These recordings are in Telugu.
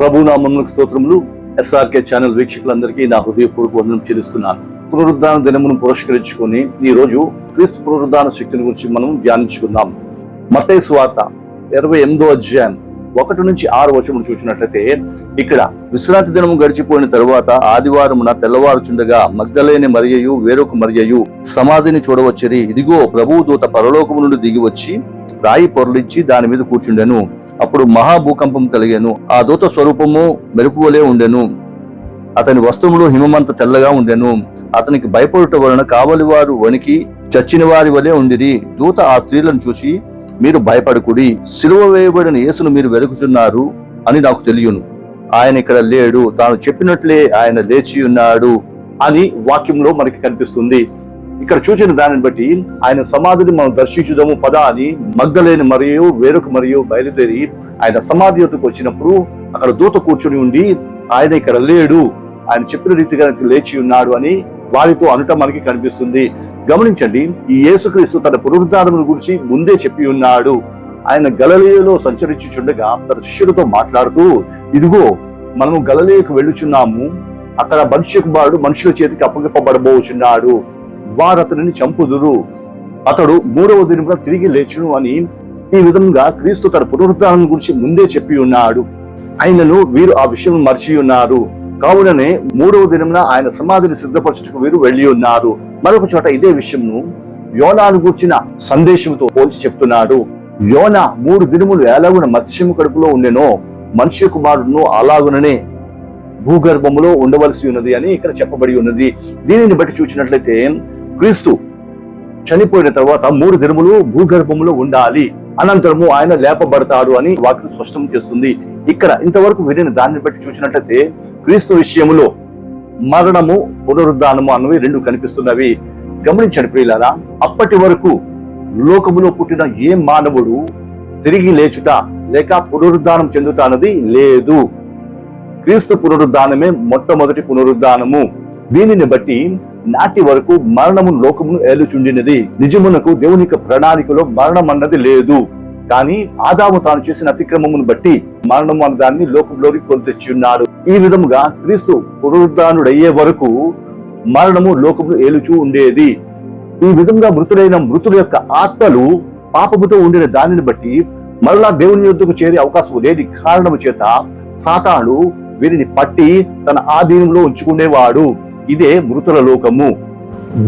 ప్రభు నామములకు స్తోత్రములు. ఎస్ఆర్కే ఛానల్ వీక్షకులందరికీ నా హృదయపూర్వక వందనం చెల్లిస్తున్నాను. పునరుద్ధాన దినమును పురస్కరించుకొని ఈ రోజు క్రీస్తు పునరుద్ధాన శక్తిని గురించి మనం ధ్యానించుకుందాం. మతే వార్త ఇరవై ఎనిమిదో అధ్యాయం ఒకటి నుంచి ఆరు వచనం చూసినట్లయితే ఇక్కడ విశ్రాంతి దినము గడిచిపోయిన తరువాత ఆదివారమున తెల్లవారుచుండగా మగ్ధలేని మరియయు వేరొక మరియయు సమాధిని చూడవచ్చరి. ఇదిగో ప్రభువు దూత పరలోకము నుండి దిగి వచ్చి రాయి పొరలిచ్చి దాని మీద కూర్చుండెను. అప్పుడు మహాభూకంపం కలిగాను. ఆ దూత స్వరూపము మెరుపు వలె ఉండెను. అతని వస్త్రములు హిమమంత తెల్లగా ఉండెను. అతనికి భయపడుట వలన కావలి వారు వణికి చచ్చిన వారి వలె ఉండిరి. దూత ఆ స్త్రీలను చూసి మీరు భయపడకుడి. సిలువ వేయబడిన యేసును మీరు వెలుగుచున్నారు అని నాకు తెలియను. ఆయన ఇక్కడ లేడు. తాను చెప్పినట్లే ఆయన లేచి ఉన్నాడు అని వాక్యంలో మనకి కనిపిస్తుంది. ఇక్కడ చూసిన దానిని బట్టి ఆయన సమాధిని మనం దర్శించుదాము పద అని మగ్గలేని మరియు వేరొక మరియు బయలుదేరి ఆయన సమాధి యొక్కకు వచ్చినప్పుడు అక్కడ దూత కూర్చుని ఉండి ఆయన ఇక్కడ లేడు ఆయన చెప్పిన రీతిగా లేచి ఉన్నాడు అని వారితో అనుట మనకి కనిపిస్తుంది. గమనించండి ఈ యేసుక్రీస్తు తన పునరుద్ధారముల గురించి ముందే చెప్పి ఉన్నాడు. ఆయన గలలియలో సంచరించుచుండగా తన శిష్యులతో మాట్లాడుతూ ఇదిగో మనము గలలియకు వెళ్ళుచున్నాము అక్కడ మనుష్య కుమారుడు మనుషుల చేతికి అప్పగింపబడబోచున్నాడు. వారు అతనిని చంపుదురు. అతడు మూడవ దినమున తిరిగి లేచును అని ఈ విధంగా క్రీస్తు తన పునరుద్ధానం గురించి ముందే చెప్పి ఉన్నాడు. ఆయనను వీరు ఆ విషయం మర్చి ఉన్నారు. కావుననే మూడవ దినమున ఆయన సమాధిని సిద్ధపరచుటకు వీరు వెళ్ళి ఉన్నారు. మరొక చోట ఇదే విషయంను యోనాను గూర్చిన సందేశంతో పోల్చి చెప్తున్నాడు. యోన మూడు దినములు ఎలాగున మత్స్యము కడుపులో ఉండెనో మనుష్య కుమారుడును అలాగుననే భూగర్భములో ఉండవలసి ఉన్నది అని ఇక్కడ చెప్పబడి ఉన్నది. దీనిని బట్టి చూసినట్లయితే క్రీస్తు చనిపోయిన తర్వాత మూడు దినములు భూగర్భములో ఉండాలి. అనంతరము ఆయన లేపబడతాడు అని వాక్యం స్పష్టం చేస్తుంది. ఇక్కడ ఇంతవరకు వినిన దాన్ని బట్టి చూసినట్లయితే క్రీస్తు విషయంలో మరణము పునరుద్ధానము అన్నవి రెండు కనిపిస్తున్నవి. గమనించండి ప్రియులారా అప్పటి వరకు లోకములో పుట్టిన ఏ మానవుడు తిరిగి లేచుట లేక పునరుద్ధానం చెందుట అన్నది లేదు. క్రీస్తు పునరుద్ధానమే మొట్టమొదటి పునరుద్ధానము. దీనిని బట్టి నాటి వరకు మరణము లోకమును ఏలుచుండినది. నిజమునకు దేవుని యొక్క ప్రణాళికలో మరణం అన్నది లేదు. కానీ ఆదాము తాను చేసిన అతిక్రమమును బట్టి మరణము అన్న దాన్ని లోకంలోకి కొని ఉన్నాడు ఈ విధముగా క్రీస్తు పునరుద్ధానుడయ్యే వరకు మరణము లోకమును ఏలుచూ ఉండేది. ఈ విధంగా మృతులైన మృతుల యొక్క ఆత్మలు పాపముతో ఉండిన దానిని బట్టి మరలా దేవుని యుద్ధకు చేరే అవకాశం లేని కారణము చేత సాతాను వీరిని పట్టి తన ఆధీనంలో ఉంచుకునేవాడు. ఇదే మృతుల లోకము.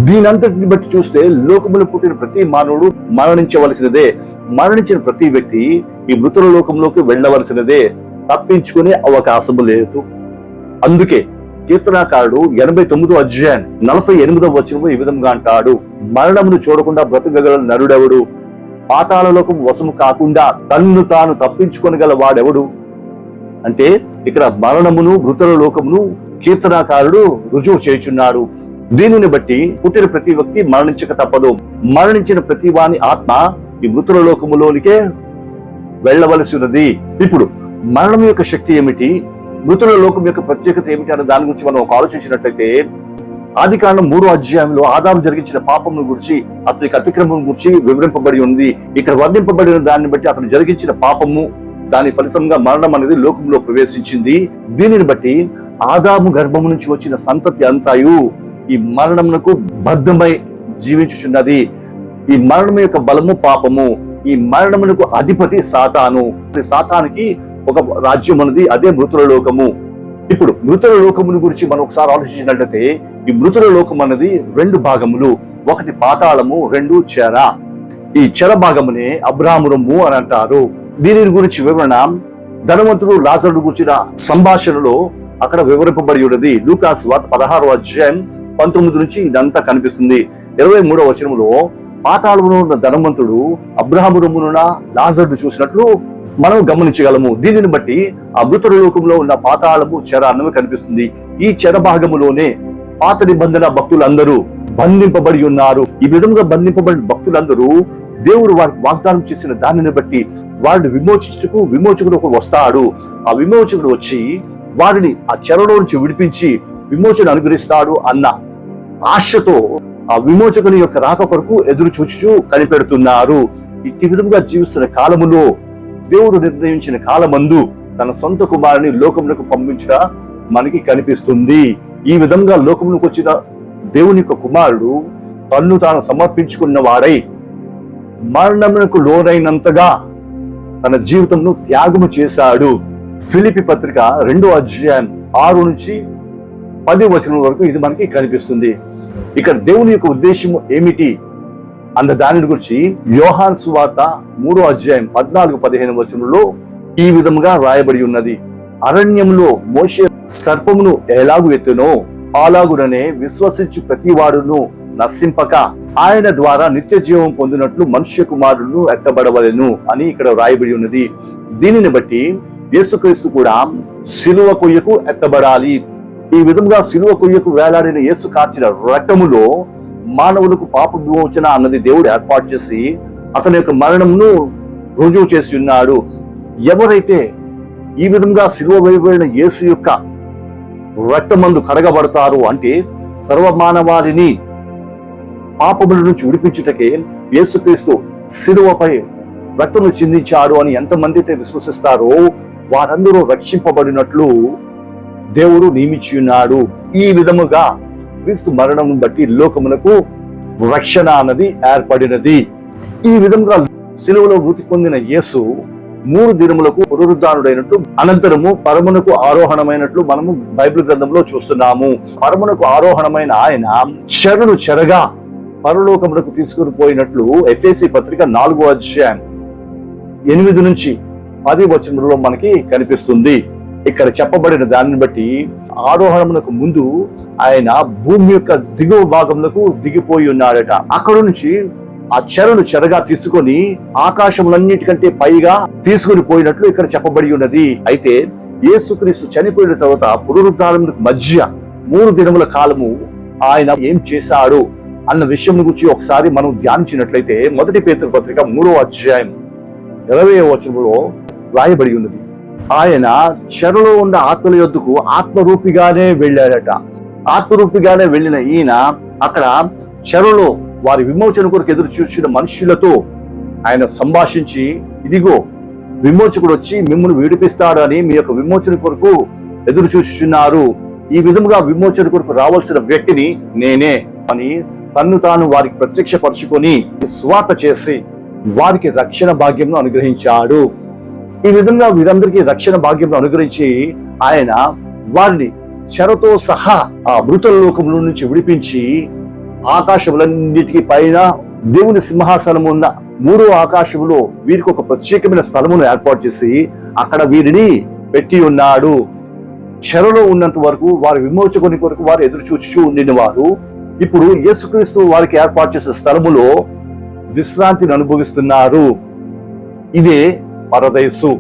దీనంతటిని బట్టి చూస్తే లోకములో పుట్టిన ప్రతి మానవుడు మరణించవలసినదే. మరణించిన ప్రతి వ్యక్తి ఈ మృతుల లోకంలోకి వెళ్ళవలసినదే. తప్పించుకునే అవకాశం లేదు. అందుకే కీర్తనాకారుడు ఎనభై తొమ్మిదో అధ్యాయం నలభై ఎనిమిదో వచనము ఈ విధంగా అంటాడు. మరణమును చూడకుండా బ్రతకగల నరుడెవడు? పాతాళలోకం వశము కాకుండా తన్ను తాను తప్పించుకొనగల వాడెవడు? అంటే ఇక్కడ మరణమును మృతుల లోకమును కీర్తనాకారుడు రుజువు చేయుచున్నాడు. దీనిని బట్టి పుట్టిన ప్రతి వ్యక్తి మరణించక తప్పదు. మరణించిన ప్రతి వాని ఆత్మ ఈ మృతుల లోకములోనికే వెళ్ళవలసి ఉన్నది. ఇప్పుడు మరణం యొక్క శక్తి ఏమిటి? మృతుల లోకం యొక్క ప్రత్యేకత ఏమిటి అనే దాని గురించి మనం ఒక ఆలోచించినట్లయితే ఆది కాండం మూడో అధ్యాయంలో ఆదాం జరిగించిన పాపమును గురించి అతనికి అతిక్రమం గురించి వివరింపబడి ఉంది. ఇక్కడ వర్ణింపబడిన దాన్ని బట్టి అతను జరిగించిన పాపము దాని ఫలితంగా మరణం అనేది లోకంలో ప్రవేశించింది. దీనిని బట్టి ఆదాము గర్భం నుంచి వచ్చిన సంతతి అంతాయు ఈ మరణమునకు బద్ధమై జీవించుచున్నది. ఈ మరణం యొక్క బలము పాపము ఈ మరణమునకు అధిపతి సాతాను. సాతానికి ఒక రాజ్యం అన్నది అదే మృతుల లోకము. ఇప్పుడు మృతుల లోకమును గురించి మనం ఒకసారి ఆలోచించినట్లయితే ఈ మృతుల లోకం అన్నది రెండు భాగములు. ఒకటి పాతాళము రెండు చెర. ఈ చెర భాగమునే అబ్రాహ్మురము అని అంటారు. దీని గురించి వివరణ ధనవంతుడు లాజరుడు గురించిన సంభాషణలో అక్కడ వివరింపబడి ఉన్నది. లూకాస్ వార్త పదహారు అధ్యాయం పంతొమ్మిది నుంచి ఇదంతా కనిపిస్తుంది. ఇరవై మూడవ వచనంలో పాతాళములో ఉన్న ధనవంతుడు అబ్రహమురమున లాజరుడు చూసినట్లు మనం గమనించగలము. దీనిని బట్టి ఆ మృతుల లోకంలో ఉన్న పాతాళము చెర అన్నమే కనిపిస్తుంది. ఈ చెర భాగములోనే పాత నిబంధన భక్తులందరూ బంధింపబడి ఉన్నారు. ఈ విధంగా బంధింపబడిన భక్తులందరూ దేవుడు వారికి వాగ్దానం చేసిన దానిని బట్టి వారిని విమోచించుటకు విమోచకుడు ఒక వస్తాడు. ఆ విమోచకుడు వచ్చి వారిని ఆ చెరలో నుంచి విడిపించి విమోచన అనుగ్రహిస్తాడు అన్న ఆశతో ఆ విమోచకుని యొక్క రాక కొరకు ఎదురు చూచుచూ కనిపెడుతున్నారు. ఇట్టి విధంగా జీవిస్తున్న కాలములో దేవుడు నిర్ణయించిన కాలమందు తన సొంత కుమారుని లోకములకు పంపించ మనకి కనిపిస్తుంది. ఈ విధంగా లోకములకు వచ్చిన దేవుని యొక్క కుమారుడు తన్ను తాను సమర్పించుకున్న వాడై మరణమునకు లోనైనంతగా తన జీవితంను త్యాగము చేశాడు. ఫిలిపి పత్రిక రెండో అధ్యాయం ఆరు నుంచి పది వచనం వరకు ఇది మనకి కనిపిస్తుంది. ఇక్కడ దేవుని యొక్క ఉద్దేశము ఏమిటి? అన్న దాని గురించి యోహాన్ సువార్త మూడో అధ్యాయం పద్నాలుగు పదిహేను వచనంలో ఈ విధముగా రాయబడి ఉన్నది. అరణ్యంలో మోషే సర్పమును ఎలాగు ఎత్తునో అలాగుననే విశ్వసించు ప్రతి వాడును నశింపక. ఆయన ద్వారా నిత్య జీవం పొందినట్లు మనుష్య కుమారులను ఎత్తబడవలెను అని ఇక్కడ రాయబడి ఉన్నది. దీనిని బట్టి యేసుక్రీస్తు కూడా శిలువ కొయ్యకు ఎత్తబడాలి. ఈ విధంగా శిలువ కొయ్యకు వేలాడిన యేసు కార్చిన రక్తములో మానవులకు పాప విమోచన అన్నది దేవుడు ఏర్పాటు చేసి అతని యొక్క మరణంను రుజువు చేసి ఉన్నాడు. ఎవరైతే ఈ విధంగా శిలువ వేయబడిన యేసు యొక్క రక్తమందు కడగబడతారు అంటే సర్వమానవాళిని పాపముల నుంచి విడిపించుటకే యేసుక్రీస్తు శిలువపై రక్తము చిందించాడు అని ఎంతమంది అయితే విశ్వసిస్తారో వారందరూ రక్షింపబడినట్లు దేవుడు నియమించి ఉన్నాడు. ఈ విధముగా క్రీస్తు మరణం బట్టి లోకమునకు రక్షణ అన్నది ఏర్పడినది. ఈ విధంగా శిలువలో మృతి పొందిన యేసు మూడు దినములకు పునరుద్ధానుడైనట్లు అనంతరము పరమునకు ఆరోహణమైనట్లు మనము బైబిల్ గ్రంథంలో చూస్తున్నాము. పరమునకు ఆరోహణమైన ఆయన చెరను చెరగా పరలోకమునకు తీసుకుని పోయినట్లు ఎస్ఎస్సి పత్రిక నాలుగో అధ్యాయం ఎనిమిది నుంచి పది వచనంలో మనకి కనిపిస్తుంది. ఇక్కడ చెప్పబడిన దానిని బట్టి ఆరోహణమునకు ముందు ఆయన భూమి యొక్క దిగువ భాగములకు దిగిపోయి ఉన్నాడట. అక్కడ నుంచి ఆ చెరను చెరగా తీసుకొని ఆకాశములన్నిటికంటే పైగా తీసుకుని పోయినట్లు ఇక్కడ చెప్పబడి ఉన్నది. అయితే యేసుక్రీస్తు చనిపోయిన తర్వాత పునరుద్ధారములకు మధ్య మూడు దినముల కాలము ఆయన ఏం చేశాడు అన్న విషయం గురించి ఒకసారి మనం ధ్యానించినట్లయితే మొదటి పేతురు పత్రిక మూడో అధ్యాయం ఇరవై వచనంలో రాయబడి ఉన్నది. ఆయన చెరలో ఉన్న ఆత్మల యొద్దకు ఆత్మరూపిగానే వెళ్ళాడట. ఆత్మరూపిగానే వెళ్ళిన ఈయన అక్కడ చెరలో వారి విమోచన కొరకు ఎదురు చూసిన మనుషులతో ఆయన సంభాషించి ఇదిగో విమోచకుడు వచ్చి మిమ్మల్ని విడిపిస్తాడు అని మీ యొక్క విమోచన కొరకు ఎదురు చూస్తున్నారు. ఈ విధముగా విమోచన కొరకు రావాల్సిన వ్యక్తిని నేనే అని తన్ను తాను వారికి ప్రత్యక్షపరుచుకొని స్వార్థ చేసి వారికి రక్షణ భాగ్యం అనుగ్రహించాడు. ఈ విధంగా వీరందరికీ రక్షణ భాగ్యం అనుగ్రహించి ఆయన వారిని చెరతో సహా ఆ మృత లోకంలో నుంచి విడిపించి ఆకాశములన్నిటికీ పైన దేవుని సింహాసనం ఉన్న మూడో ఆకాశంలో వీరికి ఒక ప్రత్యేకమైన స్థలమును ఏర్పాటు చేసి అక్కడ వీరిని పెట్టి ఉన్నాడు. చెరలో ఉన్నంత వరకు వారు విమోచకుని కొరకు వారు ఎదురు చూచుచూ ఉండిన వారు ఇప్పుడు యేసుక్రీస్తు వారికి ఏర్పాటు చేసిన స్థలములో విశ్రాంతిని అనుభవిస్తున్నారు. ఇదే పరదయసు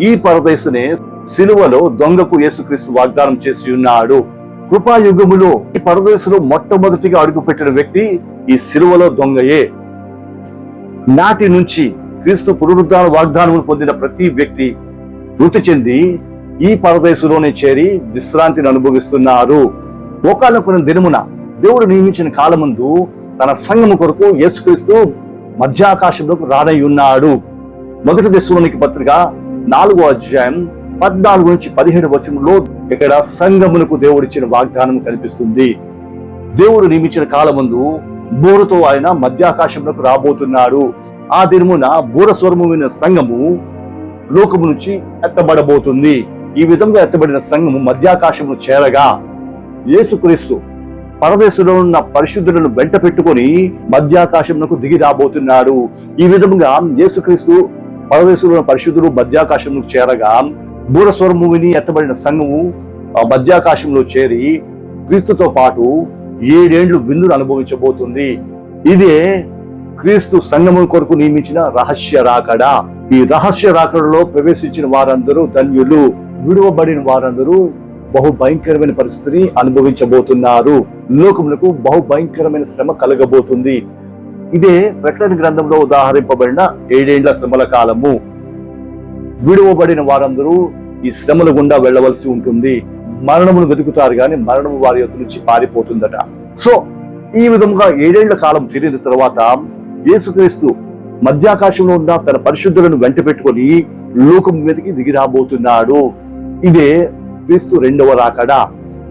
ఈ పరదయసునే సిలువలో దొంగకు యేసుక్రీస్తు వాగ్దానం చేసి ఉన్నాడు. కృపాయుగములో ఈ పరదేశంలో మొట్టమొదటిగా అడుగుపెట్టిన వ్యక్తి ఈ సిలువలో దొంగయే. నాటి నుంచి క్రీస్తు పునరుద్ధాన వాగ్దానములు పొందిన ప్రతి వ్యక్తి మృతి చెంది ఈ పరదేశంలోనే చేరి విశ్రాంతిని అనుభవిస్తున్నారు. ఒకనొకన దినమున దేవుడు నియమించిన కాలముందు తన సంఘము కొరకు యేసుక్రీస్తు మధ్యాకాశంలోకి రానై ఉన్నాడు. మొదటి దశలోనికి పత్రిక నాలుగో అధ్యాయం పద్నాలుగు నుంచి పదిహేడు వచనంలో ఇక్కడ సంఘమునకు దేవుడిచ్చిన వాగ్దానం కనిపిస్తుంది దేవుడు నియమించిన కాలమందు బూరతో ఆయన మధ్యాకాశంలోకి రాబోతున్నాడు. ఆ దినమున బూర స్వరమైన సంఘము లోకము నుంచి ఎత్తబడబోతుంది. ఈ విధంగా ఎత్తబడిన సంఘము మధ్యాకాశము చేరగా యేసుక్రీస్తు పరదేశంలో ఉన్న పరిశుద్ధులను వెంట పెట్టుకొని మధ్యాకాశంలో దిగి రాబోతున్నాడు. ఈ విధముగా యేసుక్రీస్తు పరదేశంలో ఉన్న పరిశుద్ధులు మధ్యాకాశంలో చేరగా బూరస్వరము విని ఎత్తబడిన సంఘము మధ్యాకాశంలో చేరి క్రీస్తుతో పాటు ఏడేండ్లు విందును అనుభవించబోతుంది. ఇదే క్రీస్తు సంఘము కొరకు నియమించిన రహస్య రాకడ. ఈ రహస్య రాకడలో ప్రవేశించిన వారందరూ ధన్యులు. విడువబడిన వారందరూ బహు భయంకరమైన పరిస్థితిని అనుభవించబోతున్నారు. లోకములకు బహు భయంకరమైన శ్రమ కలగబోతుంది. ఇదే ప్రకటన గ్రంథంలో ఉదాహరింపబడిన ఏడేండ్ల శ్రమల కాలము. విడువబడిన వారందరూ ఈ శ్రమల గుండా వెళ్ళవలసి ఉంటుంది. మరణమును వెతుకుతారు కానీ మరణము వారి యొక్క నుంచి పారిపోతుందట. సో ఈ విధముగా ఏడేళ్ళ కాలం తీరిన తర్వాత యేసుక్రీస్తు మధ్యాకాశంలో ఉన్న తన పరిశుద్ధులను వెంట పెట్టుకొని లోకం మీదకి దిగి రాబోతున్నాడు. ఇదే క్రీస్తు రెండవ రాకడ.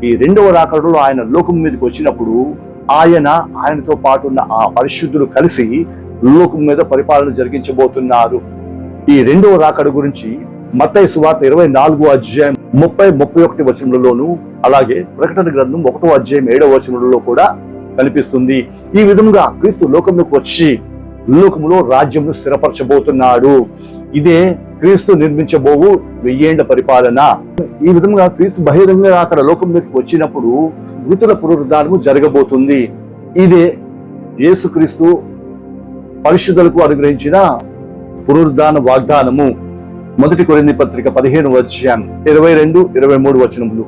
ఈ రెండవ రాకడలో ఆయన లోకం మీదకి వచ్చినప్పుడు ఆయన ఆయనతో పాటు ఉన్న ఆ పరిశుద్ధులు కలిసి లోకం మీద పరిపాలన జరిగించబోతున్నారు. ఈ రెండవ రాకడ గురించి మత్తయ్య సువార్త ఇరవై నాలుగో అధ్యాయం ముప్పై ముప్పై ఒకటి వచనంలోను అలాగే ప్రకటన గ్రంథం ఒకటో అధ్యాయం ఏడవ వచనంలో కూడా కనిపిస్తుంది. ఈ విధంగా క్రీస్తు లోకంలోకి వచ్చి లోకములో రాజ్యమును స్థిరపరచబోతున్నాడు. ఇదే క్రీస్తు నిర్మించబోవు వెయ్యేండ పరిపాలన. ఈ విధంగా క్రీస్తు బహిరంగ అక్కడ లోకంలోకి వచ్చినప్పుడు మృతుల పునరుద్ధారము జరగబోతుంది. ఇదే యేసుక్రీస్తు పరిశుద్ధులకు అనుగ్రహించిన పునరుద్ధాన వాగ్దానము. మొదటి కొరింది పత్రిక పదిహేను అధ్యాయం ఇరవై రెండు ఇరవై మూడు వచనములు.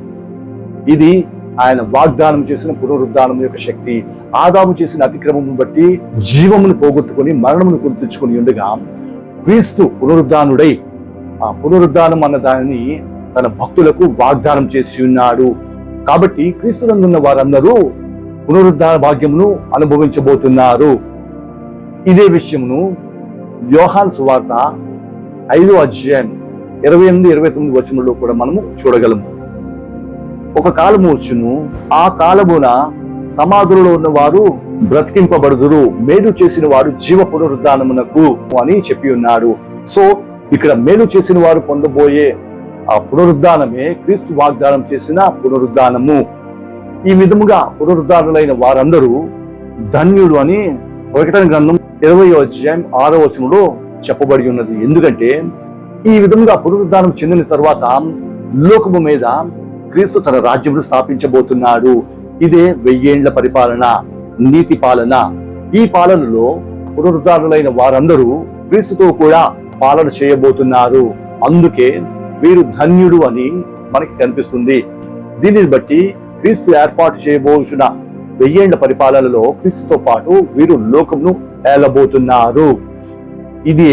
ఇది ఆయన వాగ్దానం చేసిన పునరుద్ధానం యొక్క శక్తి. ఆదాము చేసిన అతిక్రమము బట్టి జీవమును పోగొట్టుకుని మరణమును గుర్తించుకుని ఉండగా క్రీస్తు పునరుద్ధానుడై ఆ పునరుద్ధానం అన్న దానిని తన భక్తులకు వాగ్దానం చేసి ఉన్నాడు. కాబట్టి క్రీస్తునందున్న వారందరూ పునరుద్ధాన భాగ్యమును అనుభవించబోతున్నారు. ఇదే విషయమును యోహాన్ సువార్త ఐదో అధ్యాయం ఇరవై ఎనిమిది ఇరవై తొమ్మిది వచనంలో కూడా మనము చూడగలము ఒక కాలము వచ్చును ఆ కాలమున సమాధులలో ఉన్న వారు బ్రతికింపబడుదురు మేలు చేసిన వారు జీవ పునరుద్ధానమునకు అని చెప్పి ఉన్నాడు. సో ఇక్కడ మేలు చేసిన వారు పొందబోయే ఆ పునరుద్ధానమే క్రీస్తు వాగ్దానం చేసిన పునరుద్ధానము. ఈ విధముగా పునరుద్ధానులైన వారందరూ ధన్యుడు అని ప్రకటన గ్రంథం ఇరవై అధ్యాయం ఆరో వచనంలో చెప్పబడి ఉన్నది. ఎందుకంటే ఈ విధంగా పునరుద్ధానం చెందిన తర్వాత లోకము మీద క్రీస్తు తన రాజ్యమును స్థాపించబోతున్నాడు. ఇదే వెయ్యేండ్ల పరిపాలన నీతి పాలన. ఈ పాలనలో పునరుద్ధారులైన వారందరూ క్రీస్తుతో కూడా పాలన చేయబోతున్నారు. అందుకే వీరు ధన్యుడు అని మనకి కనిపిస్తుంది. దీనిని బట్టి క్రీస్తు ఏర్పాటు చేయబోచున్న వెయ్యేండ్ల పరిపాలనలో క్రీస్తుతో పాటు వీరు లోకమును ఏలబోతున్నారు. ఇది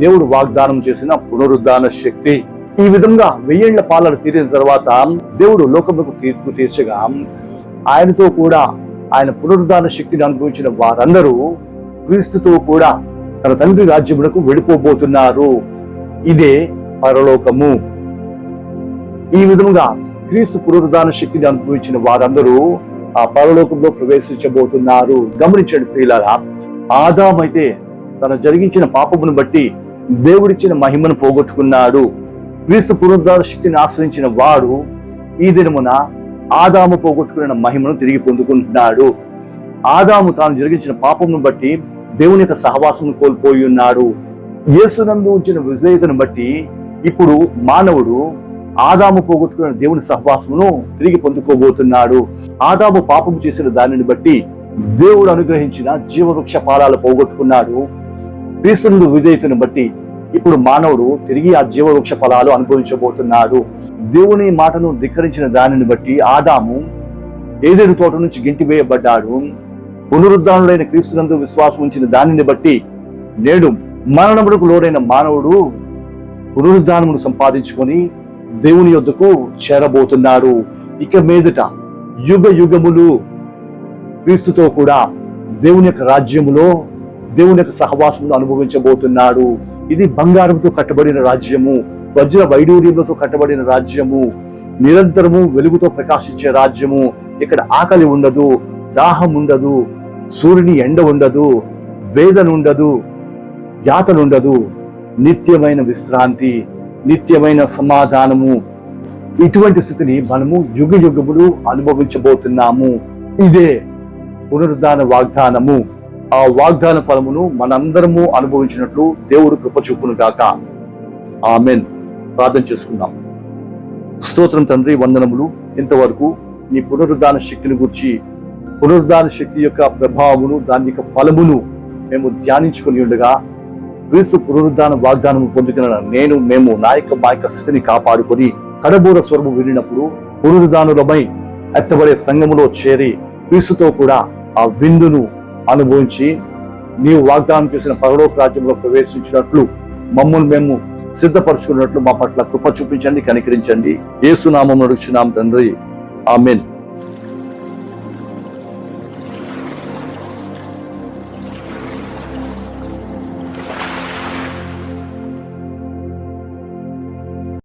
దేవుడు వాగ్దానం చేసిన పునరుద్ధాన శక్తి. ఈ విధంగా వెయ్యేళ్ళ పాలన తీరిన తర్వాత దేవుడు లోకముకు తీర్పు తీర్చగా ఆయనతో కూడా ఆయన పునరుద్ధాన శక్తిని అనుభవించిన వారందరూ క్రీస్తుతో కూడా తన తండ్రి రాజ్యములకు వెళ్ళిపోబోతున్నారు. ఇదే పరలోకము. ఈ విధముగా క్రీస్తు పునరుద్ధాన శక్తిని అనుభవించిన వారందరూ ఆ పరలోకంలో ప్రవేశించబోతున్నారు. గమనించండి ప్రియులారా ఆదామైతే తన జరిగించిన పాపమును బట్టి దేవుడిచ్చిన మహిమను పోగొట్టుకున్నాడు. క్రీస్తు పునరుద్ధార శక్తిని ఆశ్రయించిన వాడు ఈ దినమున ఆదాము పోగొట్టుకున్న మహిమను తిరిగి పొందుకుంటున్నాడు. ఆదాము తాను జరిగించిన పాపమును బట్టి దేవుని యొక్క సహవాసం కోల్పోయి ఉన్నాడు. యేసునందు ఉంచిన విధేయతను బట్టి ఇప్పుడు మానవుడు ఆదాము పోగొట్టుకున్న దేవుని సహవాసమును తిరిగి పొందుకోబోతున్నాడు. ఆదాము పాపము చేసిన దానిని బట్టి దేవుడు అనుగ్రహించిన జీవవృక్ష ఫలాలు పోగొట్టుకున్నాడు. క్రీస్తునందు విధేయతను బట్టి ఇప్పుడు మానవుడు తిరిగి ఆ జీవవృక్ష ఫలాలు అనుభవించబోతున్నాడు. దేవుని మాటను ధిక్కరించిన దానిని బట్టి ఆదాము ఏదేరు తోట నుంచి గెంటివేయబడ్డాడు పునరుద్ధానుడైన క్రీస్తునందు విశ్వాసం ఉంచిన దానిని బట్టి నేడు మరణములకు లోడైన మానవుడు పునరుద్ధానమును సంపాదించుకొని దేవుని యొద్దకు చేరబోతున్నారు. ఇక మీదట యుగ యుగములు క్రీస్తుతో కూడా దేవుని యొక్క రాజ్యములో దేవుని యొక్క సహవాసమును అనుభవించబోతున్నాడు ఇది బంగారంతో కట్టబడిన రాజ్యము వజ్ర వైడూర్యములతో కట్టబడిన రాజ్యము నిరంతరము వెలుగుతో ప్రకాశించే రాజ్యము. ఇక్కడ ఆకలి ఉండదు దాహం ఉండదు సూర్యుని ఎండ ఉండదు వేదన ఉండదు యాతనుండదు నిత్యమైన విశ్రాంతి. నిత్యమైన సమాధానము. ఇటువంటి స్థితిని మనము యుగ యుగములు అనుభవించబోతున్నాము. ఇదే పునరుద్ధాన వాగ్దానము. ఆ వాగ్దాన ఫలమును మనందరము అనుభవించినట్లు దేవుడు కృప చూపును గాక. ఆమెన్. ప్రార్థన చేసుకుందాం. స్తోత్రం తండ్రి వందనములు. ఇంతవరకు నీ పునరుద్ధాన శక్తిని గురించి పునరుద్ధాన శక్తి యొక్క ప్రభావమును దాని యొక్క ఫలమును మేము ధ్యానించుకుని ఉండగా క్రీస్తు పునరుద్ధాన వాగ్దానము పొందుకున్న నేను మేము నా యొక్క మా యొక్క స్థితిని కాపాడుకొని కడబూర స్వరము వినినప్పుడు పునరుద్ధానులమై ఎత్తబడే సంఘములో చేరి క్రీస్తుతో కూడా ఆ విందును అనుభవించి నీవు వాగ్దానం చేసిన పరలోక రాజ్యంలో ప్రవేశించినట్లు మమ్మల్ని మేము సిద్ధపరచుకున్నట్లు మా పట్ల కృప చూపించండి కనికరించండి. ఏసునామం నడుచున్నాం తండ్రి. ఆమెన్.